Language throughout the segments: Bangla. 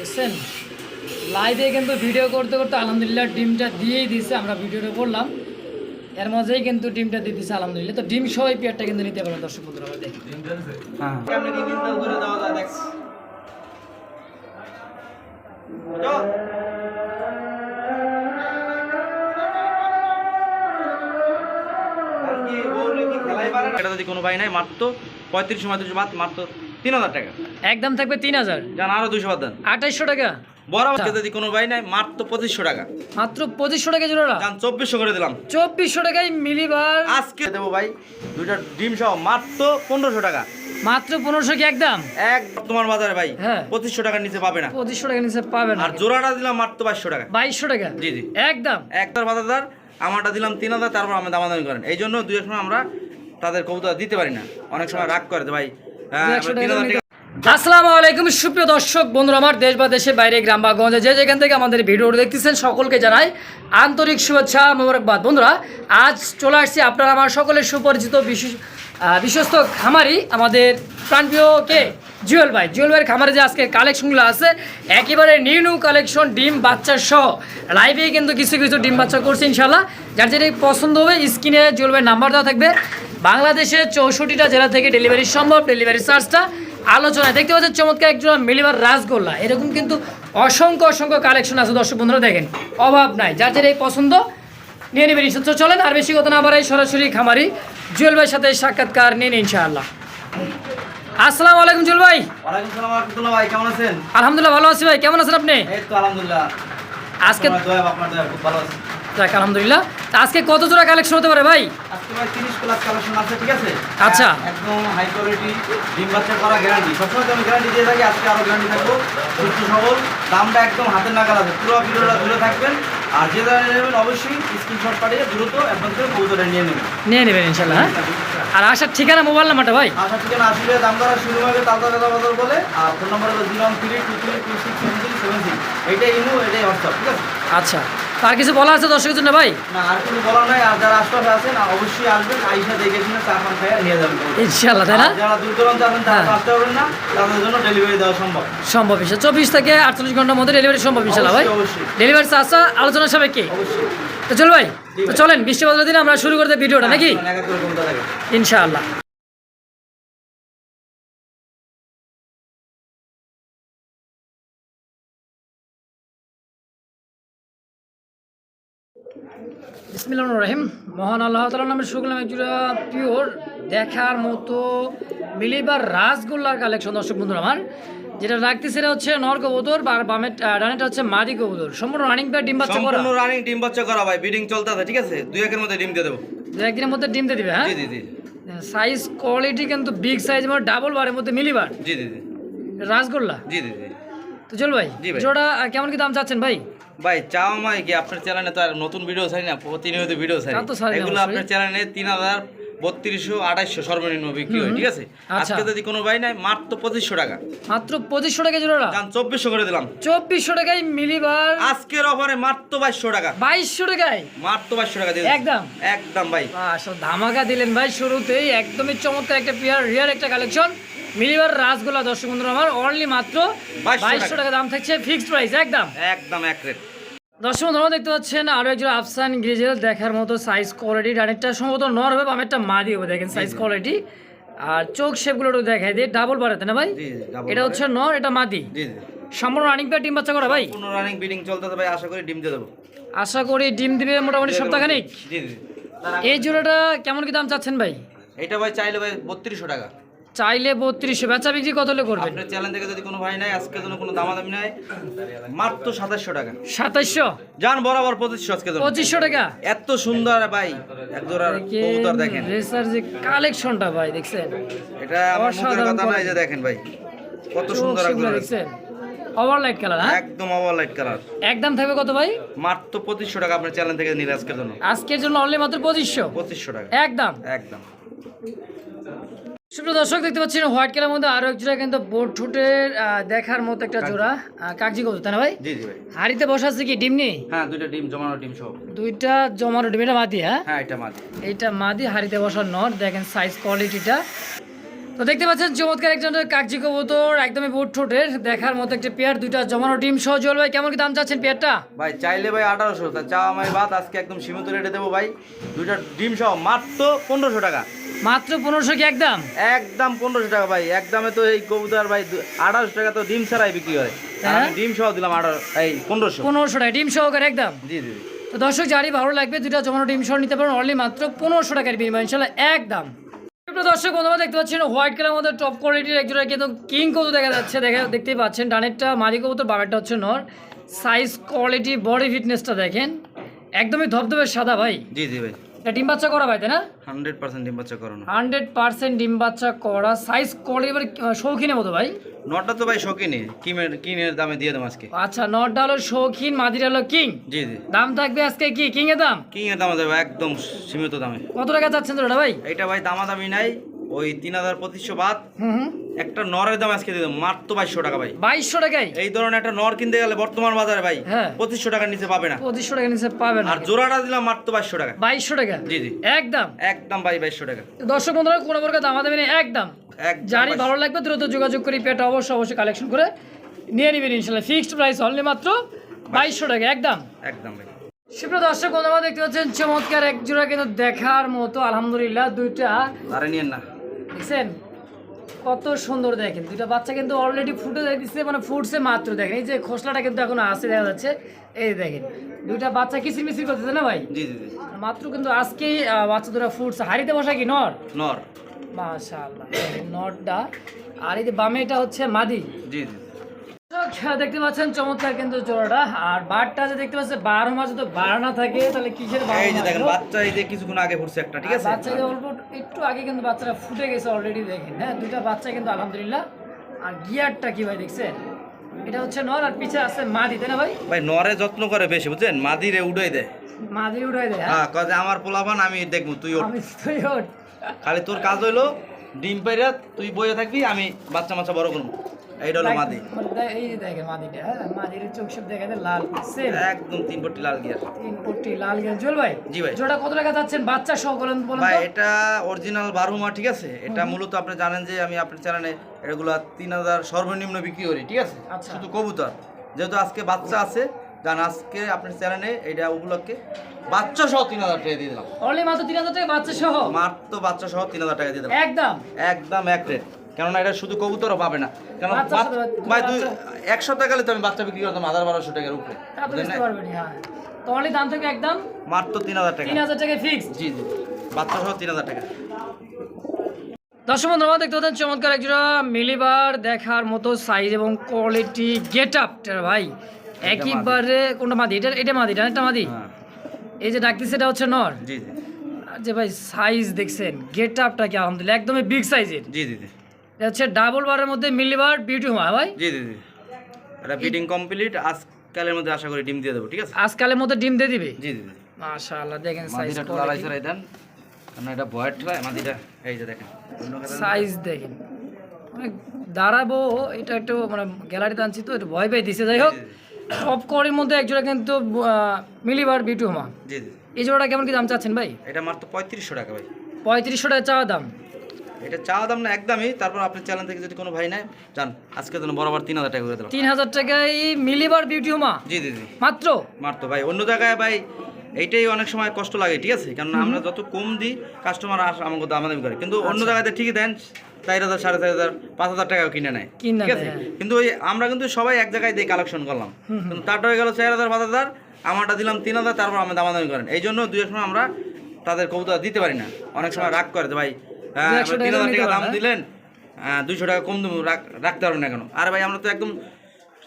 দেখছেন? লাইভে কিন্তু ভিডিও করতে করতে আলহামদুলিল্লাহ ডিমটা দিয়েই দিছে আমরা ভিডিওটা করলাম। এর মধ্যেই কিন্তু ডিমটা দিয়ে দিছে আলহামদুলিল্লাহ। তো ডিম সহ এই পেয়ারটা কিন্তু নিতে পারেন দর্শক বন্ধুরা হ্যাঁ? এটা যদি কোনো ভাই নাই মাত্র পঁয়ত্রিশ বাদ মাত্র তিন হাজার টাকা। একদম থাকবে তিন হাজার? যান আরও দুইশো বাদ দেন। আঠাইশশো টাকা? বড়। যদি কোনো ভাই নাই মাত্র পঁচিশশো টাকা। মাত্র পঁচিশশো টাকা জোড়া যান চব্বিশশো করে দিলাম। চব্বিশশো টাকায় মিলিবার। আজকে দেবো ভাই দুইটা ডিম সহ মাত্র পনেরোশো টাকা। মাত্র পনেরোশো কি একদম? এক তোমার বাজারে ভাই হ্যাঁ। পঁচিশশো টাকার নিচে পাবে না। পঁচিশশো টাকা নিচে পাবেন আর জোড়াটা দিলাম মাত্র বাইশশো টাকা। বাইশশো টাকা? জি জি। একদম। একটার বাজারদার আমারটা দিলাম তিন হাজার তারপর আমরা দামাদামি করেন। এই জন্য দুই সময় আমরা তাদের কবুতর দিতে পারি না। অনেক সময় রাগ করে ভাই হ্যাঁ, আসসালামু আলাইকুম সুপ্রিয় দর্শক বন্ধুরা আমার দেশ বা দেশের বাইরে গ্রাম বা গঞ্জে যে যেখান থেকে আমাদের ভিডিওটি দেখতেছেন সকলকে জানাই আন্তরিক শুভেচ্ছা মোবারকবাদ। বন্ধুরা আজ চলে আসছি আপনারা আমার সকলের সুপরিচিত বিশেষ বিশ্বস্ত খামারি আমাদের প্রাণপ্রিয় কে? জুয়েল ভাই। জুয়েল ভাইয়ের খামারে যে আজকে কালেকশনগুলো আছে একেবারে নিউ নিউ কালেকশন ডিম বাচ্চা সহ। লাইভে কিন্তু কিছু কিছু ডিম বাচ্চা করছে ইনশাল্লাহ যার যেটা পছন্দ হবে স্ক্রিনে জুয়েল ভাইয়ের নাম্বার দেওয়া থাকবে। বাংলাদেশের চৌষট্টিটা জেলা থেকে ডেলিভারি সম্ভব ডেলিভারি চার্জটা। আলোচনায় দেখতে পাচ্ছেন চমৎকার একজন মিলিবার রাসগোল্লা। এরকম কিন্তু অসংখ্য অসংখ্য কালেকশন আছে। দর্শক বন্ধুরা দেখেন অভাব নাই। যার যেটা এই পছন্দ নিয়ে নেবেন। তো চলেন আর বেশি কথা না বাড়াই সরাসরি খামারি জুয়েল ভাইয়ের সাথে সাক্ষাৎকার নিন ইনশাআল্লাহ। আসসালামু আলাইকুম জুয়েল ভাই। ওয়ালাইকুম সালাম রহমতুল্লাহ ভাই কেমন আছেন? আলহামদুলিল্লাহ ভালো আছি ভাই। কেমন আছেন আপনি? এই তো আলহামদুলিল্লাহ। আজকে যাক আলহামদুলিল্লাহ। তা আজকে কত জোড়া কালেকশন হতে পারে ভাই? আজকে ভাই তিরিশ প্লাস কালেকশন আছে ঠিক আছে? আচ্ছা। একদম হাই কোয়ালিটি ডিম বাচ্চা করা গ্যারান্টি সবসময় আমি গ্যারান্টি দিয়ে থাকি আজকে আরও গ্যারান্টি থাকব। সুস্থ সবল দামটা একদম হাতের নাগাল আছে। পুরো ভিডিওটা দূরে থাকবেন। আর যে যারা নেবেন অবশ্যই স্ক্রিনশট পাঠিয়ে দ্রুত অ্যাডভান্স করে নিয়ে নেবেন। নিয়ে নেবেন ইনশাল্লাহ হ্যাঁ? আর আসার ঠিকানা মোবাইল নাম্বারটা ভাই? আশা ঠিকানা আসলে দাম দ্বারা শুরু হবে তালদা দাদা বাজার বলে আর ফোন নম্বর হলো zero three two three two six seven three seven six এইটাই ইমো এটাই হোয়াটসঅ্যাপ ঠিক আছে? আচ্ছা আর কিছু বলা আছে দর্শকের জন্য ভাই? না আর কিছু বলা নাই আর যারা আশপাশে আছেন অবশ্যই আসবেন আইসা দেখে শুনে চা পান খাইয়া নিয়ে যাবেন। ইনশাল্লাহ তাই না? যারা দূর দূরান্তে আছেন তারা হ্যাঁ। আসতে পারবেন না তাদের জন্য ডেলিভারি দেওয়া সম্ভব। সম্ভব ইনশাল চব্বিশ থেকে আটচল্লিশ ঘণ্টার মধ্যে ডেলিভারি সম্ভব ইনশাল্লাহ ভাই। ডেলিভারি চার্জটা আলোচনা সাপেক্ষে। অবশ্যই। তো চল ভাই তো চলেন বৃষ্টি বাদলের দিন আমরা শুরু করতে ভিডিওটা নাকি? থাকে ইনশাআল্লাহ। বিসমিল্লাহ রহিম। মহান আল্লাহ তালার নামে শুকলাম একজোড়া পিওর দেখার মতো মিলিবার রাসগোল্লার কালেকশন দর্শক বন্ধুরা আমার। যেটা রাখতেছে সেটা হচ্ছে নর কবুতর আর বামে ডানেটা হচ্ছে মাদি কবুতর। সম্পূর্ণ রানিং প্যাড ডিম বাচ্চা করা। সম্পূর্ণ রানিং ডিম বাচ্চা করা ভাই বিডিং চলতে আছে ঠিক আছে? দুই একের মধ্যে ডিম দিয়ে দেবো। দু একদিনের মধ্যে ডিম দিয়ে দিবে হ্যাঁ? জি জি জি। সাইজ কোয়ালিটি কিন্তু বিগ সাইজ মানে ডাবল বারের মধ্যে মিলিবার। জি জি জি। রাসগোল্লা? জি জি জি। তো চল ভাই জোড়া কেমন কি দাম চাচ্ছেন ভাই? ভাই চাও মাই কি আপনার চ্যানেলে তো আর নতুন ভিডিও ছাড়ি না? প্রতিনিয়ত ভিডিও না এগুলো আপনার চ্যানেলে তিন হাজার বত্রিশশো আঠাইশশো সর্বনিম্ন বিক্রি হয় ঠিক আছে? আচ্ছা। আজকে যদি কোনো ভাই নাই মাত্র পঁচিশশো টাকা। মাত্র পঁচিশশো টাকা জোড়া? দাম চব্বিশশো করে দিলাম। চব্বিশশো টাকায় মিলিবার আজকের অফারে মাত্র বাইশশো টাকা। বাইশশো টাকায়? মাত্র বাইশশো টাকা দিয়ে একদম? একদম ভাই। ধামাকা দিলেন ভাই শুরুতেই। একদমই চমৎকার একটা পিয়ার রিয়ার একটা কালেকশন মিলিবার রাসগোল্লা দর্শক বন্ধুরা আমার অনলি মাত্র 2200 বাইশশো টাকা। দাম থাকছে ফিক্সড প্রাইস একদম? একদম এক রেট দর্শক বন্ধুরা দেখতে পাচ্ছেন আরও একজন আফসান গ্রিজেল দেখার মতো সাইজ কোয়ালিটি ডানেরটা সম্ভবত নর হবে বামেরটা মাদি হবে দেখেন সাইজ কোয়ালিটি আর চোখ শেপগুলো একটু দেখাই দিয়ে ডাবল বাড়াতে না ভাই? এটা হচ্ছে নর এটা মাদি সম্পূর্ণ রানিং প্যাড ডিম বাচ্চা করা ভাই? রানিং বিডিং চলতে ভাই আশা করি ডিম দিয়ে দেবো। আশা করি ডিম দিবে মোটামুটি সপ্তাহখানিক। এই জোড়াটা কেমন কি দাম চাচ্ছেন ভাই? এটা ভাই চাইলে ভাই বত্রিশশো টাকা। চাইলে বত্রিশশো। বেচা বিক্রি কত হলে করবেন? আপনার চ্যানেল থেকে যদি কোনো ভাই নাই আজকের জন্য কোনো দামাদামি নাই মাত্র সাতাশশো টাকা। সাতাইশশো যান বরাবর পঁচিশশো আজকে পঁচিশশো টাকা? এত সুন্দর ভাই এক জোড়ার কবুতর দেখেন। রেসার যে কালেকশনটা ভাই দেখছেন? এটা আমার মুখের কথা নাই যে দেখেন ভাই কত সুন্দর এক জোড়া দেখছেন? ওভারলাইট কালার হ্যাঁ? একদম ওভার লাইট কালার একদম থাকবে কত ভাই? মাত্র পঁচিশশো টাকা আপনার চ্যানেল থেকে নিলে আজকের জন্য। আজকের জন্য অনলি মাত্র পঁচিশশো? পঁচিশশো টাকা। একদম একদম সুপ্রিয় দর্শক দেখতে পাচ্ছেন হোয়াইট কালার মধ্যে আরও এক জোড়া কিন্তু বোর্ড ঠুটের দেখার মতো একটা জোড়া কাগজি কত তাই না ভাই? জি জি ভাই। হাড়িতে বসা আছে কি ডিম নেই? হ্যাঁ দুইটা ডিম জমানো ডিম সব দুইটা জমানো ডিম এটা মাদি হ্যাঁ? হ্যাঁ এটা মাছ এইটা মাদি হাড়িতে বসা নট দেখেন সাইজ কোয়ালিটিটা তো দেখতে পাচ্ছেন চমৎকার একজন কাগজি কবুতর একদমই বুট ঠোঁটের দেখার মতো একটা পেয়ার দুইটা জমানো ডিম সহ জল ভাই কেমন কি দাম চাচ্ছেন পেয়ারটা? ভাই চাইলে ভাই আঠারোশো তা চা আমার বাদ আজকে একদম সীমিত রেটে দেবো ভাই। দুইটা ডিম সহ মাত্র পনেরোশো টাকা। মাত্র পনেরোশো কি একদম? একদম পনেরোশো টাকা ভাই একদমে তো এই কবুতর ভাই আঠারোশো টাকা তো ডিম ছাড়াই বিক্রি করে। আর হ্যাঁ? ডিম সহ দিলাম আঠারো এই পনেরোশো। পনেরোশো টাকা ডিম সহকারে একদম? জি জি জি। তো দর্শক যারই ভালো লাগবে দুটা জমানো ডিম সহ নিতে পারেন অনলি মাত্র পনেরোশো টাকার বিনিময় ইনশাল্লাহ একদম। দর্শক বন্ধুরা দেখতে পাচ্ছেন হোয়াইট কালার মধ্যে টপ কোয়ালিটির একজোড়া কিন্তু কিং কবুতর দেখা যাচ্ছে দেখা দেখতেই পাচ্ছেন ডানেরটা মাদি কবুতর বামেরটা হচ্ছে নর। সাইজ কোয়ালিটি বডি ফিটনেসটা দেখেন। একদমই ধবধবে সাদা ভাই। জি জি ভাই। এটা ডিম বাচ্চা করা ভাই তাই না? হান্ড্রেড পার্সেন্ট ডিম বাচ্চা করানো। হান্ড্রেড পার্সেন্ট ডিম বাচ্চা করা। সাইজ করে এবার শৌখিনের মতো ভাই? নটটা তো ভাই শৌখিনই। কিমের কিনের দামে দিয়ে দেবো আজকে। আচ্ছা নটটা হলো শৌখিন মাদিরা হলো কিং। জি জি। দাম থাকবে আজকে কি কিং এর দাম? কিং এর দাম দেবো একদম সীমিত দামে। কত টাকা যাচ্ছে ওটা ভাই? এটা ভাই দামাদামি নাই। ওই তিন হাজার পঁচিশশো বাদ একটা নরের দাম আজকে দিয়ে মাত্র বাইশশো টাকা ভাই। বাইশশো টাকায়? এই ধরনের একটা নর কিনতে গেলে বর্তমান বাজারে ভাই হ্যাঁ। পঁচিশশো টাকার নিচে পাবে না। পঁচিশশো টাকা নিচে পাবেন আর জোড়াটা দিলাম মাত্র বাইশশো টাকা। বাইশশো টাকা? জি জি। একদম? একদম ভাই বাইশশো টাকা। দর্শক বন্ধুরা কোনো প্রকার দাম দেবেন একদম। 2200 ভালো লাগবে দ্রুত যোগাযোগ করে পেটা অবশ্যই অবশ্যই কালেকশন করে নিয়ে নেবেন ইনশাল্লাহ। ফিক্সড প্রাইস অনলি মাত্র বাইশশো টাকা একদম। একদম ভাই। সুপ্রিয় দর্শক বন্ধুরা দেখতে পাচ্ছেন চমৎকার এক জোড়া কিন্তু দেখার মতো আলহামদুলিল্লাহ দুইটা আরে নিয়েন না। দেখছেন? কত সুন্দর দেখেন। দুইটা বাচ্চা কিন্তু অলরেডি ফুটে দিচ্ছে মানে ফুটছে মাত্র দেখেন। এই যে খোসলাটা কিন্তু এখন আসে দেখা যাচ্ছে। এই দেখেন দুইটা বাচ্চা কিচির মিচির করতেছে না ভাই? জি জি জি। মাত্র কিন্তু আজকেই বাচ্চা দুটা ফুটছে। হাড়িতে বসা কি নর? নর। মাশাআল্লাহ নরটা। আর এই যে বামে এটা হচ্ছে মাদি। জি জি। দেখতে পাচ্ছেন চমৎকার কিন্তু জোড়াটা। আর বারটা যে দেখতে পাচ্ছেন বারো মাস বার না থাকে তাহলে কিসের এই যে দেখেন বাচ্চা এই যে কিছুক্ষণ আগে ফুটছে একটা ঠিক আছে? বাচ্চা যে অল্প একটু আগে কিন্তু ফুটে গেছে অলরেডি দেখেন হ্যাঁ? দুইটা বাচ্চা কিন্তু আলহামদুলিল্লাহ। আর গিয়ারটা কি ভাই দেখছেন? এটা হচ্ছে নর আর পিছে আছে মাদি তাই না ভাই? ভাই নরে যত্ন করে বেশি বুঝছেন? মাদিরে উড়াই দেয় মাদি উঠাই দেয় হ্যাঁ? হ্যাঁ কাজে আমার পোলাপান আমি দেখব তুই ওঠ। তুই ওঠ। খালি তোর কাজ হইল ডিম পাইরা তুই বইয়ে থাকবি আমি বাচ্চা মাচ্চা বড় করব। এইটা হলো মাদি। মানে এই দেখেন মাদিটা হ্যাঁ? মাদির চোখ সব দেখা যায় লাল সেম একদম তিন পট্টি লাল গিয়ার। তিন কোটি লাল গেল জল ভাই জি ভাই। জোড়া কত টাকা যাচ্ছেন বাচ্চা সহ বলেন বলেন ভাই এটা অরিজিনাল ঠিক আছে? এটা মূলত আপনি জানেন যে আমি আপনার চ্যানেলে এগুলো তিন হাজার সর্বনিম্ন বিক্রি করি ঠিক আছে? আচ্ছা। শুধু কবুতর। যেহেতু আজকে বাচ্চা আছে জান আজকে আপনার চ্যানেলে এটা উপলক্ষে বাচ্চা সহ তিন হাজার টাকা দিয়ে দিলাম। অনলি মাত্র তিন হাজার টাকা বাচ্চা সহ? মাত্র বাচ্চা সহ তিন হাজার টাকা দিয়ে দিলাম। একদম। একদম এক রেট কেননা এটা শুধু কবুতরও পাবে না। কেন ভাই দুই বাচ্চা- এক সপ্তাহ গেলে তো আমি বাচ্চা বিক্রি করতাম হাজার বারোশো টাকার উপরে। হ্যাঁ। দাম থাকবে একদম মাত্র তিন হাজার টাকা। তিন হাজার টাকা ফিক্সড জি জি। বাচ্চা সহ তিন হাজার টাকা। দর্শক বন্ধু আমরা দেখতে পাচ্ছেন চমৎকার একজোড়া মিলিবার দেখার মতো সাইজ এবং কোয়ালিটি গেট আপটা ভাই। একইবারে কোনটা মাদি? এটা এটা মাদি এটা মাদি? হ্যাঁ। এই যে ডাকতেছে এটা হচ্ছে নর? জি জি। আর যে ভাই সাইজ দেখছেন গেট আপটা কি আলহামদুলিল্লাহ একদমই বিগ সাইজের জি জি জি। এটা হচ্ছে ডাবল বারের মধ্যে মিলিবার বিউটি মা ভাই? জি জি জি। এটা বিডিং কমপ্লিট আজকালের মধ্যে আশা করি ডিম দিয়ে দেবো ঠিক আছে? আজকালের মধ্যে ডিম দিয়ে দিবে? জি জি মাশাআল্লাহ দেখেন সাইজ সরাই দেন। কারণ এটা ভয়ের ট্রাই মাদিটা এই যে দেখেন। সাইজ দেখেন। মানে দাঁড়াবো এটা একটু মানে গ্যালারিতে আনছি তো একটু ভয় পেয়ে দিছে। যাই হোক টপ কোয়ারির মধ্যে একজোড়া কিন্তু মিলিবার বিউটি হোমা জি জি। এই জোড়াটা কেমন কি দাম চাচ্ছেন ভাই? এটা মাত্র পঁয়ত্রিশশো টাকা ভাই। পঁয়ত্রিশশো টাকা চাওয়া দাম। এটা চাওয়া দাম না একদমই তারপর আপনার চ্যানেল থেকে যদি কোনো ভাই নেয় যান আজকে জন্য বরাবর তিন হাজার টাকা করে দিলাম। তিন হাজার টাকায় মিলিবার বিউটি হোমা? জি জি জি। মাত্র? মারতো ভাই অন্য জায়গায় ভাই এইটাই অনেক সময় কষ্ট লাগে ঠিক আছে? কারণ আমরা যত কম দিই কাস্টমার আমাকে দামাদামি করে। কিন্তু অন্য জায়গাতে ঠিকই দেন চার হাজার সাড়ে চার হাজার পাঁচ হাজার টাকাও কিনে নেয় ঠিক আছে? হ্যাঁ। কিন্তু ওই আমরা কিন্তু সবাই এক জায়গায় দিয়ে কালেকশন করলাম। কিন্তু তারটা হয়ে গেল চার হাজার পাঁচ হাজার আমারটা দিলাম তিন হাজার তারপর আমরা দামাদামি করেন। এই জন্য দুই সময় আমরা তাদের কবুতর দিতে পারি না। অনেক সময় রাগ করে যে ভাই হ্যাঁ তিন হাজার টাকা টাকা দাম দিলেন দুইশো টাকা কম রাখতে পারব না কেন আরে ভাই আমরা তো একদম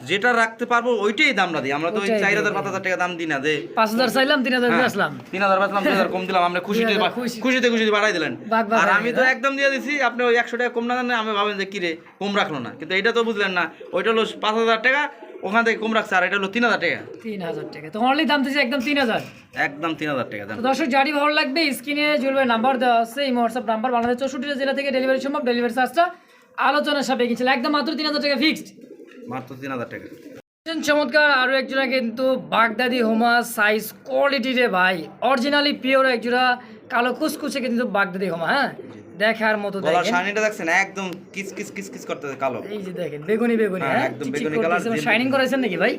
যেটা রাখতে পারব ওইটাই দামটা দিই আমরা তো ওই চার হাজার পাঁচ হাজার টাকা দাম দিই না যে পাঁচ হাজার চাইলাম তিন হাজার হ্যাঁ, আসলাম। তিন হাজার পাঁচলাম দুই হাজার কম দিলাম আমরা খুশিতে। খুশিতে খুশিতে বাড়াই দিলেন। আর আমি তো হ্যাঁ? একদম দিয়ে দিছি আপনি ওই একশো টাকা কম না জানেন আমি ভাবেন যে কিরে কম রাখল না। কিন্তু এটা তো বুঝলেন না ওইটা হলো পাঁচ হাজার টাকা ওখান থেকে কম রাখছে আর এটা হলো তিন হাজার টাকা। তিন হাজার টাকা। তো অনলি দাম দিচ্ছে একদম তিন হাজার। একদম তিন হাজার টাকা দর্শক জারি ভালো লাগবে স্ক্রিনে জুলবে নাম্বার দেওয়া আছে এই হোয়াটসঅ্যাপ নাম্বার বাংলাদেশ চৌষট্টিটা জেলা থেকে ডেলিভারি সম্ভব ডেলিভারি চার্জটা আলোচনার সাপে গেছিল একদম মাত্র তিন হাজার টাকা ফিক্সড মাত্র তিন হাজার টাকা। চমৎকার আরও একজোড়া কিন্তু বাগদাদি হোমা সাইজ কোয়ালিটি রে ভাই। অরিজিনালি পিওর একজোড়া কালো কুচকুচে কিন্তু বাগদাদি হোমা হ্যাঁ? দেখার মতো দেখেন। শাইনিটা দেখছেন? একদম কিস কিস কিস কিস করতেছে কালো। এই যে দেখেন বেগুনি বেগুনি হ্যাঁ, একদম বেগুনি করতেছে। শাইনিং করেছেন নাকি ভাই?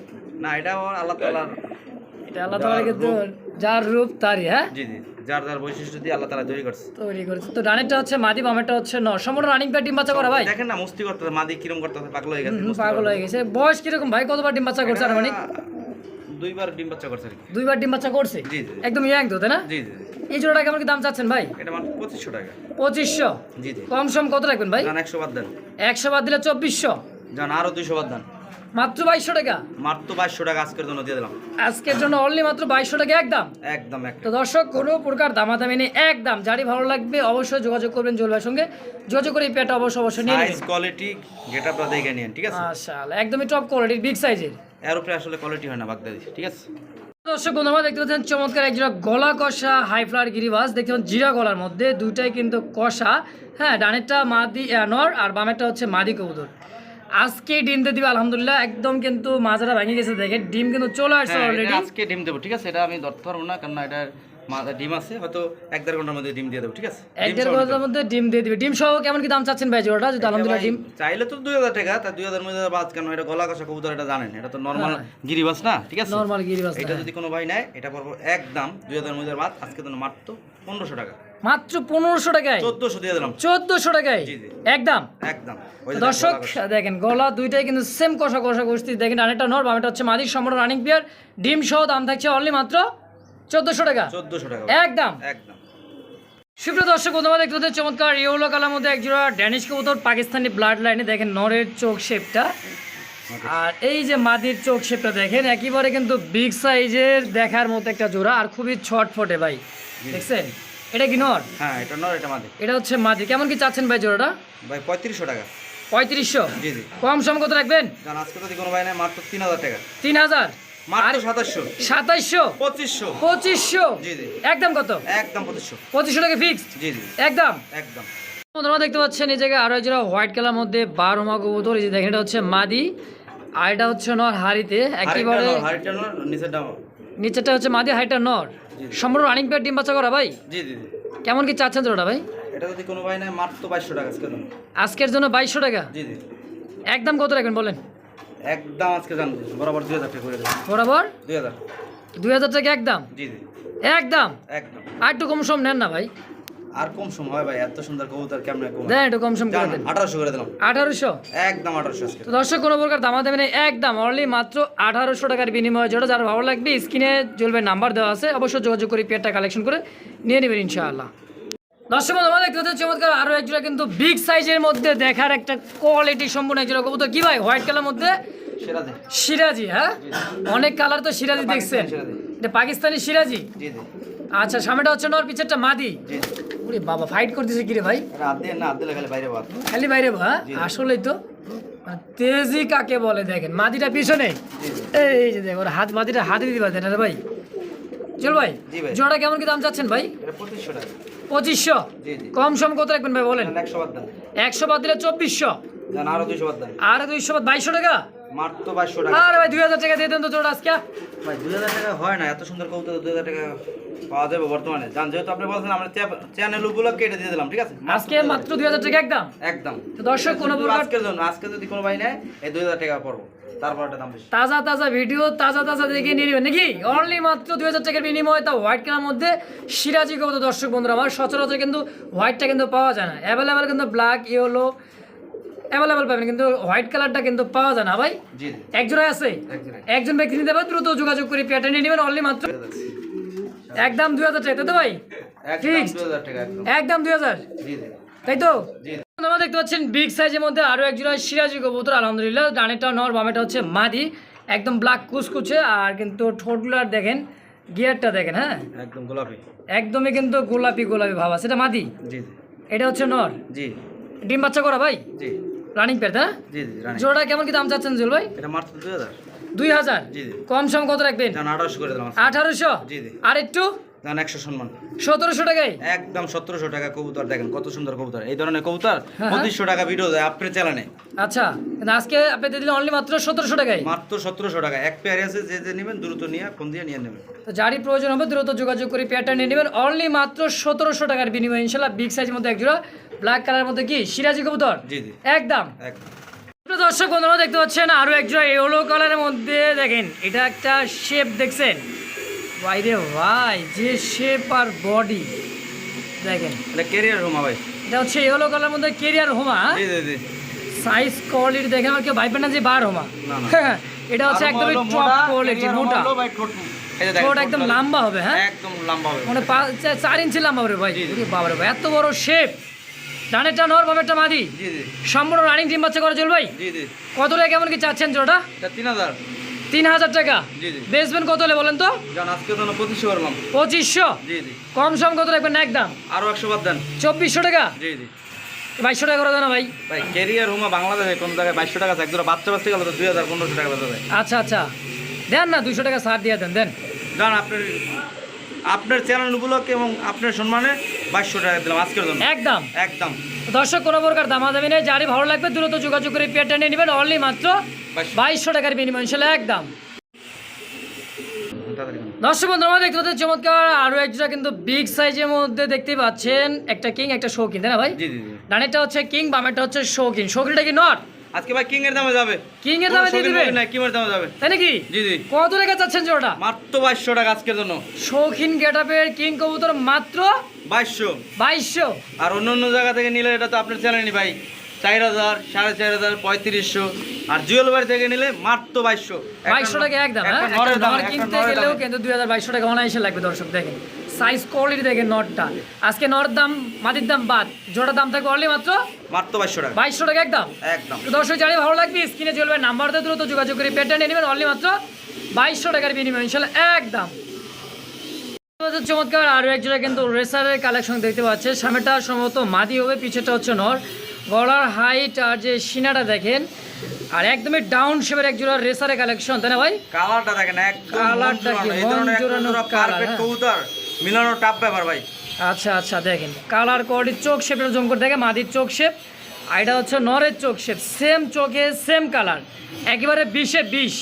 না এটা আমার আল্লাহ এটা আল্লাহ তাআলা কিন্তু যার রূপ তারই হ্যাঁ? জি জি যার যার বৈশিষ্ট্য দিয়ে আল্লাহ তাআলা তৈরি করছে। তৈরি করেছে। তো হচ্ছে মাদি বামেরটা হচ্ছে ন সম্পূর্ণ রানিং প্যাড ডিম বাচ্চা করা ভাই? দেখেন না মুস্তি করতেছে। মাদি কিরম করতেছে পাগল হয়ে গেছে পাগল হয়ে গেছে। বয়স কীরকম ভাই? কতবার ডিম বাচ্চা করছে আর মানে দুইবার ডিম বাচ্চা করছে। দুইবার ডিম বাচ্চা করছে? জি, জি। একদম ইয়াং তো তাই না? জি জি। এই জোড়াটা কেমন কি দাম চাচ্ছেন ভাই? এটা মাত্র পঁচিশশো টাকা। পঁচিশশো? জি জি। কম সম কত রাখবেন ভাই? যান একশো বাদ দেন। একশো বাদ দিলে চব্বিশশো। যান আরও দুইশো বাদ দেন। মাত্র বাইশশো টাকা? মাত্র বাইশশো টাকা আজকের জন্য দিয়ে দিলাম। আজকের জন্য অনলি মাত্র বাইশশো টাকা একদম? একদম এক তো দর্শক কোনো প্রকার দামাদামি নেই একদম। যারই ভালো লাগবে অবশ্যই যোগাযোগ করবেন জল ভাইয়ের সঙ্গে। যোগাযোগ করে এই পেয়ারটা অবশ্যই অবশ্যই নিয়ে সাইজ নেবেন। কোয়ালিটি গেট আপটা দেখে নিন ঠিক আছে? মাশাআল্লাহ একদমই টপ কোয়ালিটির বিগ সাইজের এর উপরে আসলে কোয়ালিটি হয় না বাগদাদি ঠিক আছে? দর্শক বন্ধু আমরা দেখতে পাচ্ছেন চমৎকার একজোড়া গলা কষা হাই ফ্লার গিরিবাস। দেখতে পাচ্ছেন জিরা গলার মধ্যে দুইটাই কিন্তু কষা। হ্যাঁ ডানেরটা মাদি নর আর বামেরটা হচ্ছে মাদি কবুতর। আজকে ডিম দিয়ে দিবে আলহামদুলিল্লাহ একদম কিন্তু মাজারা ভেঙে গেছে দেখে ডিম কিন্তু চলে আসছে হ্যাঁ, অলরেডি আজকে ডিম দেবো ঠিক আছে? এটা আমি ধরতে পারব না কারণ এটা ডিম আছে হয়তো এক দেড় ঘণ্টার মধ্যে ডিম দিয়ে দেবো ঠিক আছে? এক দেড় ঘণ্টার মধ্যে ডিম দিয়ে দিবে। ডিম সহ কেমন কি দাম চাচ্ছেন ভাই জোড়াটা? যদি আলহামদুলিল্লাহ ডিম চাইলে তো দুই হাজার টাকা দুই হাজার মধ্যে বাদ কেন? এটা গলা কষা কবুতর এটা জানেন। এটা তো নর্মাল হ্যাঁ। গিরিবাস না ঠিক আছে? নর্মাল গিরিবাস এটা যদি কোনো ভাই নেয় এটা পড়ব একদম দুই হাজার মধ্যে বাদ। আজকে তো মাত্র পনেরোশো টাকা। মাত্র পনেরোশো টাকায়? চোদ্দশো দিয়ে দিলাম। চোদ্দশো টাকায়। একদম একদম দর্শক দেখেন গলা দুইটাই কিন্তু সেম কষা কষা গোষ্ঠী। দেখেন আরেকটা নর বামেটা হচ্ছে মাদিক সম্পূর্ণ রানিং পিয়ার ডিম সহ দাম থাকছে অনলি মাত্র চোদ্দশো টাকা। চোদ্দশো টাকা। একদম। একদম। সুপ্রিয় দর্শক বন্ধুরা দেখতে চমৎকার ইয়েলো কালার মধ্যে একজোড়া ড্যানিশ কবুতর পাকিস্তানি ব্লাড লাইনে দেখেন নরের চোখ শেপটা আর এই যে মাদির চোখ শেপটা দেখেন একেবারে কিন্তু বিগ সাইজের দেখার মতো একটা জোড়া আর খুবই ছটফটে ভাই। দেখছেন? এটা কি নর? হ্যাঁ এটা নয় এটা মাদি। এটা হচ্ছে মাদি। কেমন কি চাচ্ছেন ভাই জোড়াটা? ভাই পঁয়ত্রিশশো টাকা। পঁয়ত্রিশশো? জি জি। কম সম কত রাখবেন? আজকে যদি কোনো ভাই নেয় মাত্র তিন হাজার টাকা। তিন হাজার? একদম কত? একদম পঁচিশশো। টাকা একদম? দেখতে পাচ্ছেন এই জায়গায় আরও হোয়াইট কালার মধ্যে বারোমা কবুতর। এই যে দেখেন এটা হচ্ছে মাদি। আর এটা হচ্ছে নর হাড়িতে। একেবারে হচ্ছে মাদি নর। সম্পূর্ণ রানিং পেয়ার ডিম বাচ্চা করা ভাই? জি জি জি। কেমন কি চাচ্ছেন জোড়াটা ভাই? এটা যদি কোনো ভাই নেয় মাত্র বাইশশো টাকা আজকের জন্য বাইশশো টাকা? জি জি। একদম কত রাখবেন বলেন? একদম আজকে জান বরাবর দুই হাজার টাকা করে দেবেন বরাবর? দুই হাজার। দুই হাজার টাকা একদম? জি জি। একদম? একদম। আর একটু কম সম নেন না ভাই। আর কম সময় হয় ভাই এত সুন্দর কবুতর কেমনে কম দেন একটু কম সম করে দেন। আঠারোশো করে দিলাম। আঠারোশো? একদম আঠারোশো আজকে। তো দর্শক কোনো প্রকার দামা দেবেন একদম অনলি মাত্র আঠারোশো টাকার বিনিময়ে। যেটা যার ভালো লাগবে স্ক্রিনে জ্বলবে নাম্বার দেওয়া আছে অবশ্যই যোগাযোগ করে পেয়ারটা কালেকশন করে নিয়ে নেবেন ইনশাআল্লাহ। দর্শক বন্ধু, আমাদের পাচ্ছেন চমৎকার। আরও একজোড়া কিন্তু বিগ সাইজের মধ্যে দেখার একটা কোয়ালিটি সম্পূর্ণ একজোড়া কবুতর। কি ভাই? হোয়াইট কালার মধ্যে? সেরা সিরাজি হ্যাঁ? অনেক কালার তো সিরাজি দেখছেন। এটা পাকিস্তানি সিরাজি? আচ্ছা সামনেটা হচ্ছে নর পিছেরটা মাদি। ওরে বাবা ফাইট করতেছে কি রে ভাই খালি বাইরে বা আসলেই তো। তেজি কাকে বলে দেখেন? মাদিটা পিছনে? এই যে দেখ ওর হাত মাদিটা হাতে দিতে পারতেন ভাই। চল ভাই জোড়া কেমন কি দাম চাচ্ছেন ভাই? পঁচিশশো কম সম কত রাখবেন ভাই বলেন? একশো বাদ দিলে চব্বিশশো। আরও দুইশো বাদ দেন। দুইশো বাদ বাইশশো টাকা? মাত্র বাইশশো টাকা। আরে ভাই দুই হাজার টাকা দিয়ে দেন তো জোড়া আজকে। ভাই দুই হাজার টাকা হয় না এত সুন্দর কবুতর দুই হাজার টাকা পাওয়া যাবে বর্তমানে। জান যেহেতু আপনি বলছেন আমরা চ্যানেলগুলো কেটে দিয়ে দিলাম ঠিক আছে? আজকে মাত্র দুই হাজার টাকা একদম? একদম। দর্শক কোনো আজকের জন্য আজকে যদি কোনো ভাই নেয় এই দুই হাজার টাকা পড়ব। তাজা তাজা ভিডিও তাজা তাজা দেখে নিয়ে নেবেন। নাকি? অনলি মাত্র দুই হাজার টাকার বিনিময়ে তা হোয়াইট কালার মধ্যে সিরাজি কবুতর। দর্শক বন্ধুরা আমার সচরাচর কিন্তু হোয়াইটটা কিন্তু পাওয়া যায় না। অ্যাভেলেবেল কিন্তু ব্ল্যাক ইয়েলো অ্যাভেলেবেল পাবেন কিন্তু হোয়াইট কালারটা কিন্তু পাওয়া যায় না। ভাই জি জি। এক জোড়ায় আছে? একজন ব্যক্তি নিতে পারে দ্রুত যোগাযোগ করে পেয়ারটা নিয়ে নেবেন। অনলি মাত্র একদম দুই হাজার টাকা তাই তো ভাই? একদম দুই হাজার তাই তো? আমরা দেখতে পাচ্ছেন বিগ সাইজের মধ্যে আরও এক জোড়া সিরাজি কবুতর আলহামদুলিল্লাহ। ডানেরটা নর বামেটা হচ্ছে মাদি একদম ব্ল্যাক কুচকুচে আর কিন্তু ঠোঁটগুলার দেখেন গিয়ারটা দেখেন হ্যাঁ? একদম গোলাপি। একদমই কিন্তু গোলাপি গোলাপি ভাব আছে। এটা মাদি? জি এটা হচ্ছে নর? জি। ডিম বাচ্চা করা ভাই? জি। রানিং পেয়ার হ্যাঁ? জি জি রানী জোড়া কেমন কি দাম চাচ্ছেন জুল ভাই? এটা মাত্র দুই হাজার। দুই হাজার? জি জি। কম সম কত রাখবেন? আঠারোশো করে দিলাম। আঠারোশো? জি, জি। আর একটু? একশো সম্মান। সতেরোশো টাকায়? একদম সতেরোশো টাকা কবুতর দেখেন কত সুন্দর কবুতর। এই ধরনের কবুতর হ্যাঁ। পঁচিশশো টাকা ভিডিও দেয় আপনার চ্যানেলে আচ্ছা আজকে আপনি দিয়ে দিলেন অনলি মাত্র সতেরোশো টাকায়? মাত্র সতেরোশো টাকা। এক পেয়ারে আছে যে যে নেবেন দ্রুত নিয়ে ফোন দিয়ে নিয়ে নেবেন। তো যারই প্রয়োজন হবে দ্রুত যোগাযোগ করে পেয়ারটা নিয়ে নেবেন। অনলি মাত্র সতেরোশো টাকার বিনিময়ে ইনশাল্লাহ বিগ সাইজের মধ্যে একজোড়া ব্ল্যাক কালারের মধ্যে কি? সিরাজি কবুতর? জি জি। একদম। একদম। দর্শক বন্ধুরা দেখতে পাচ্ছেন আরও একজোড়া ইয়েলো কালারের মধ্যে দেখেন এটা একটা শেপ দেখছেন। বাইরে ভাই যে শেপ আর বডি দেখেন। এটা কেরিয়ার হোমা ভাই। এটা হচ্ছে ইয়েলো কালারের মধ্যে কেরিয়ার হোমা জি জি জি। সাইজ কোয়ালিটি দেখেন আমার কেউ ভাইবেন না যে বার হোমা। না, না। এটা হচ্ছে হলো টপ কোয়ালিটি মোটা। ঠোঁট একদম লম্বা হবে হ্যাঁ? একদম লম্বা হবে। মানে চার ইঞ্চি লম্বা হবে ভাই। ভাই এত বড় শেপ নর বামেরটা মাদি। সম্পূর্ণ রানিং বাচ্চা করে চল ভাই? জি জি। কত টাকা কেমন কি চাচ্ছেন জোড়াটা? তিন হাজার। তিন হাজার টাকা বেচবেন কত হলে বলেন তো? পঁচিশশো কম সম কত রাখবেন? একদম? আরও একশো বাদ দেন। চব্বিশশো টাকা? বাইশশো টাকা করে দেন ভাই। ভাই ক্যারিয়ার হুমা বাংলাদেশে কোন জায়গায় বাইশশো টাকা একদম বাচ্চা বাচ্চা গেল তো দুই হাজার পনেরোশো টাকা বেচা যায়। আচ্ছা আচ্ছা। দেন না দুইশো টাকা সার দিয়ে দেন দেন। জান আপনার আপনার চ্যানেল উপলক্ষে এবং আপনার সম্মানে বাইশশো টাকা দিলাম আজকের জন্য। একদম। একদম। দর্শক কোনো প্রকার দামাদামি নেই। যারই ভালো লাগবে দ্রুত যোগাযোগ করে পেয়ারটা নিয়ে নেবেন। অনলি মাত্র বাইশশো। টাকার বিনিময় ইনশাল্লাহ একদম। দর্শক বন্ধু আমরা দেখতে পাচ্ছি চমৎকার আরও একটা কিন্তু বিগ সাইজের মধ্যে দেখতে পাচ্ছেন। একটা কিং একটা শৌখিন তাই না ভাই? জি জি জি। ডানেরটা হচ্ছে কিং বামেরটা হচ্ছে শৌখিন। শৌখিনটা কি নট আজকে ভাই কিং এর দামে যাবে। কিং এর দামে দিয়ে দিবে? না কিং এর দামে যাবে। তাই নাকি? জি জি। কত রেখে চাচ্ছেন জোড়াটা মাত্র বাইশশো টাকা আজকের জন্য। শৌখিন গেটাপের কিং কবুতর মাত্র বাইশশো। বাইশশো। আর অন্য অন্য জায়গা থেকে নিলে এটা তো আপনার চ্যানেলই ভাই। চার হাজার সাড়ে চার হাজার পঁয়ত্রিশশো। আর জুয়েল বাড়ি থেকে নিলে মাত্র বাইশশো। বাইশশো টাকা একদম হ্যাঁ? কিনতে গেলেও কিন্তু দুই হাজার বাইশশো টাকা অনায়াসে লাগবে দর্শক দেখেন। সাইজ কোয়ালিটি দেখেন নটটা। আজকে নর দাম মাটির দাম বাদ। জোড়ার দাম থাকবে অনলি মাত্র মাত্র বাইশশো টাকা। বাইশশো টাকা একদম। একদম। তো দর্শক জানি ভালো লাগবে স্ক্রিনে চলবে নাম্বার দিয়ে দ্রুত যোগাযোগ করে পেটটা নিয়ে নেবেন অনলি মাত্র বাইশশো টাকার বিনিময় ইনশাল্লাহ একদম। চমৎকার আরও একজোড়া কিন্তু রেসারের কালেকশন দেখতে পাচ্ছে সামনেটা সম্ভবত মাদি হবে পিছেটা হচ্ছে নর। গলার হাইট আর যে সিনাটা দেখেন আর একদমই ডাউন শেপের এক জোড়া রেসারের কালেকশন তাই না ভাই? কালারটা দেখেন একদম কালারটা কি, মন জোড়ানো। কালার, হ্যাঁ। কবুতর। মিলানো টাফ ব্যাপার ভাই। আচ্ছা আচ্ছা দেখেন। কালার কোয়ালিটির চোখ শেপের জম করে দেখে মাদির চোখ শেপ আর এটা হচ্ছে নরের চোখ শেপ সেম চোখে সেম কালার একেবারে বিশে বিশ।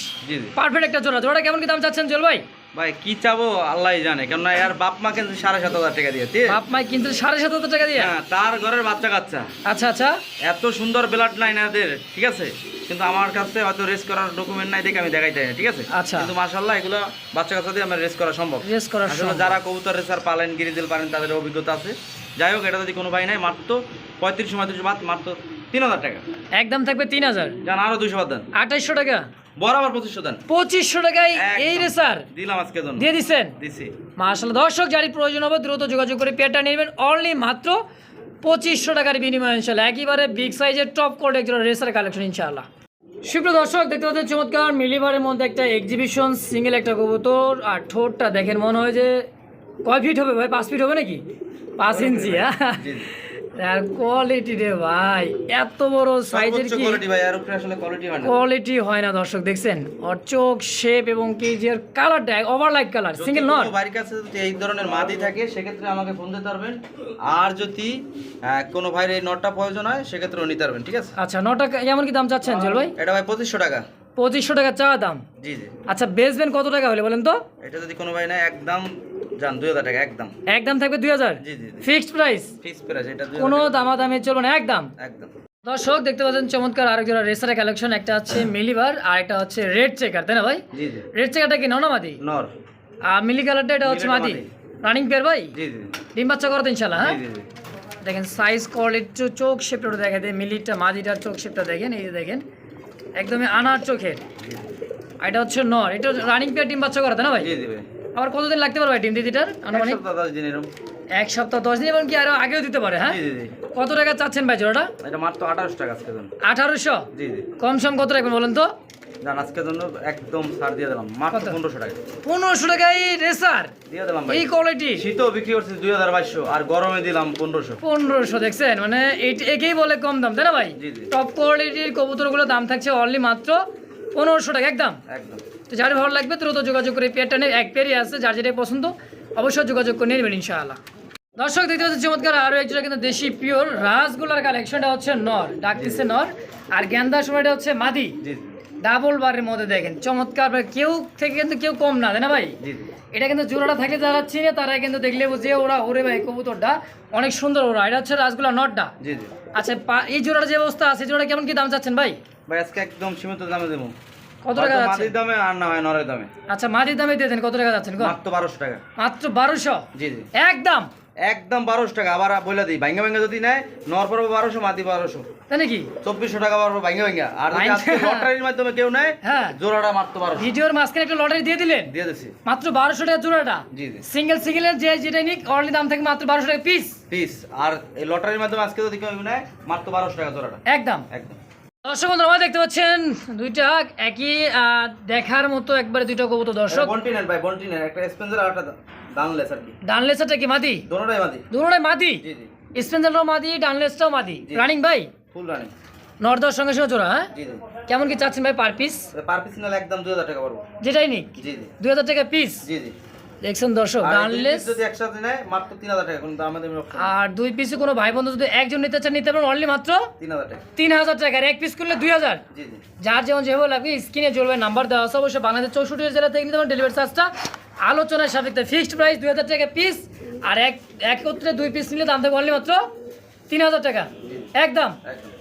পারফেক্ট একটা জোড়া। জোড়াটা কেমন কি দাম চাচ্ছেন জল ভাই? ভাই কি চাবো? আল্লাহ জানে। কেননা এর বাপ মা কিন্তু সাড়ে সাত হাজার টাকা দিয়ে বাপ মাই কিন্তু সাড়ে সাত হাজার টাকা দিয়ে? হ্যাঁ তার ঘরের বাচ্চা কাচ্চা। আচ্ছা আচ্ছা। এত সুন্দর ব্লাড লাইন এদের ঠিক আছে? কিন্তু আমার কাছে হয়তো রেস করার ডকুমেন্ট নাই দেখে আমি দেখাই চাই না ঠিক আছে? আচ্ছা। কিন্তু মাশাল্লাহ এগুলো বাচ্চা কাচ্চা দিয়ে আমার রেস করা সম্ভব। রেস করার আসলে যারা কবুতর রেসার পালেন গিরিদিল পালেন তাদের অভিজ্ঞতা আছে। যাই হোক এটা যদি কোনো ভাই নাই মাত্র পঁয়ত্রিশ পঁয়ত্রিশ বাদ মাত্র তিন হাজার টাকা। একদম থাকবে তিন হাজার। যান আরও দুইশো বাদ দেন। আঠাইশশো টাকা। বরাবর দেন। টাকায় এই রে স্যার। দিলাম আজকে জন্য। দিয়ে দিচ্ছেন দিছি। দর্শক যারই প্রয়োজন হবে দ্রুত যোগাযোগ করে পেয়ারটা নেবেন। অনলি মাত্র পঁচিশশো টাকার বিনিময় ইনশাল্লাহ একেবারে বিগ সাইজের টপ একজন রেসার কালেকশন ইনশাল্লাহ সুপ্রিয় দর্শক দেখতে পাচ্ছেন চমৎকার মিলিবারের মধ্যে একটা এক্সিবিশন সিঙ্গেল একটা কবুতর। আর ঠোঁটটা দেখেন মনে হয় যে কয় ফিট হবে ভাই? পাঁচ ফিট হবে নাকি? পাঁচ ইঞ্চি হ্যাঁ? আর কোয়ালিটি রে ভাই এত বড় সাইজের কি? কোয়ালিটি ভাই আর উপরে আসলে কোয়ালিটি হয় না। কোয়ালিটি হয় না দর্শক দেখছেন? ওর চোখ শেপ এবং কি যে কালারটা ওভারলাইট কালার সিঙ্গেল নট বাড়ির কাছে যদি এই ধরনের মাদি থাকে সেক্ষেত্রে আমাকে ফোন দিতে পারবেন। আর যদি কোনো ভাইয়ের এই নটটা প্রয়োজন হয় সেক্ষেত্রেও নিতে পারবেন ঠিক আছে? আচ্ছা নটা কেমন কি দাম চাচ্ছেন জল ভাই? এটা ভাই পঁচিশশো টাকা। পঁচিশশো টাকা চা দাম? জি জি। আচ্ছা বেচবেন কত টাকা হলে বলেন তো? এটা যদি কোনো ভাই না একদম টাকা একদম। একদম থাকবে জি জি ফিক্সড প্রাইস এটা কোনো দামাদামি চলবে না একদম। একদম। দর্শক দেখতে পাচ্ছেন চমৎকার আরেক জোড়া রেসারের কালেকশন একটা হচ্ছে মিলিবার আর একটা হচ্ছে রেড চেকার তাই না ভাই? জি জি। রেড চেকারটা কি ননামাদি নর আর মিলি কালারটা এটা হচ্ছে মাদি মাদি। রানিং পেয়ার ভাই? জি জি। ডিম বাচ্চা করতে ইনশাল্লাহ হ্যাঁ? জি জি জি। দেখেন সাইজ কোয়ালিটি চোখ শেপটা দেখা দেয় মিলিটা মাদিটার চোখ শেপটা দেখেন এই যে দেখেন। একদমই আনার চোখের। এটা হচ্ছে নর এটা রানিং পেয়ার ডিম বাচ্চা করাতে না ভাই? জি জি ভাই। আবার কতদিন লাগতে পারে ভাই ডিম দিদিটার এক আনুমানিক? সপ্তাহ দশ দিন এরকম এক সপ্তাহ দশ দিন এবং কি আরও আগেও দিতে পারে হ্যাঁ? কত টাকা চাচ্ছেন ভাই জোড়াটা? এটা মাত্র আঠারোশো টাকা আজকে জন্য। আঠারোশো? জি জি। কম সম কত রাখবেন বলেন তো? যান আজকের জন্য একদম ছাড় দিয়ে দিলাম। মাত্র পনেরোশো টাকা। পনেরোশো টাকায় রেসার? দিয়ে দিলাম এই কোয়ালিটি? শীতও বিক্রি করছি দুই হাজার বাইশশো আর গরমে দিলাম পনেরোশো। পনেরোশো দেখছেন? মানে একেই বলে কম দাম তাই না ভাই। টপ কোয়ালিটির কবুতরগুলো দাম থাকছে অনলি মাত্র পনেরোশো টাকা একদম? একদম। তো যার ভালো লাগবে দ্রুত যোগাযোগ করে পেয়ারটা নিয়ে এক পেয়ারই আছে যার যেটাই পছন্দ অবশ্যই যোগাযোগ করে নেবেন ইনশাআল্লাহ। দর্শক দেখতে পাচ্ছেন চমৎকার আরও একজোড়া কিন্তু দেশি পিওর রাসগোলার কালেকশনটা হচ্ছে নর ডাকতেছে নর। আর গেন্দা সময়টা হচ্ছে মাদি। ডাবল বারের মধ্যে দেখেন চমৎকার কেউ থেকে কিন্তু কেউ কম না তাই না ভাই? এটা কিন্তু জোড়াটা থাকে যারা চিনে তারা কিন্তু দেখলে বুঝে ওরা ওরে ভাই কবুতরটা অনেক সুন্দর ওরা। এটা হচ্ছে রাসগোলা নটটা আচ্ছা এই জোড়ার যে অবস্থা আছে জোড়া কেমন কি দাম চাচ্ছেন ভাই? ভাই আজকে একদম সীমিত দামে দেবো। কত টাকা যাচ্ছে? মাটির দামে আর না হয় নরের দামে। আচ্ছা মাটির দামে দিয়ে দেন কত টাকা যাচ্ছেন? মাত্র বারোশো টাকা। মাত্র বারোশো? জি জি। একদম? একদম বারোশো টাকা। আবার বলে দিই ভাঙ্গা ভাঙ্গা যদি নেয় নর পড়ব বারোশো মাটি বারোশো। তাই নাকি? চব্বিশশো টাকা পারব ভাঙ্গা ভাঙ্গা। আর লটারির মাধ্যমে কেউ নেয় হ্যাঁ। জোড়াটা মাত্র বারোশো। ভিডিওর মাঝখানে একটা লটারি দিয়ে দিলেন? দিয়ে দিচ্ছি মাত্র বারোশো টাকা জোড়াটা? জি জি। সিঙ্গেল সিঙ্গেলের যে যেটা নিক অনলি দাম থাকে মাত্র বারোশো টাকা পিস পিস আর এই লটারির মাধ্যমে আজকে যদি কেউ নেয় মাত্র বারোশো টাকা জোড়াটা। একদম। একদম। দর্শক বন্ধুরা আপনারা দেখতে পাচ্ছেন দুইটা একই দেখার মতো একবারে দুইটা কবুতর। দর্শক বন্টিনের ভাই বন্টিনের একটা স্পেন্সার আর একটা দানলেস আর কি। ডানলেসটা কি মাদি? দোনোটাই মাটি দুটোটাই মাদি? জি জি। স্পেন্সারটাও মাদি ডানলেসটাও মাদি। রানিং ভাই? ফুল রানিং নর্দার সঙ্গে সঙ্গে জোড়া হ্যাঁ? জি জি। কেমন কি চাচ্ছেন ভাই পার পিস পার পিস নিলে একদম দুই হাজার টাকা পারব যেটাই নিক। জি জি। দুই হাজার টাকা পিস জি জি। দেখছেন দর্শক piece যদি একসাথে নেয় মাত্র তিন হাজার টাকা কিন্তু আমাদের আর দুই পিসে কোনো ভাই বন্ধু যদি একজন নিতে চান নিতে পারেন অনলি মাত্র তিন হাজার টাকা। তিন হাজার টাকা। আর এক পিস করলে দুই হাজার। জি জি। যার যেমন যেভাবে লাগবে স্ক্রিনে চলবে নাম্বার দেওয়া আছে। অবশ্যই বাংলাদেশ চৌষট্টি জেলা থেকে নিতে পারেন ডেলিভারি চার্জটা আলোচনার সাপেক্ষে ফিক্সড প্রাইস দুই হাজার টাকা পিস আর এক একত্রে দুই পিস নিলে দাম থাকবে অনলি মাত্র তিন হাজার টাকা। একদম। একদম।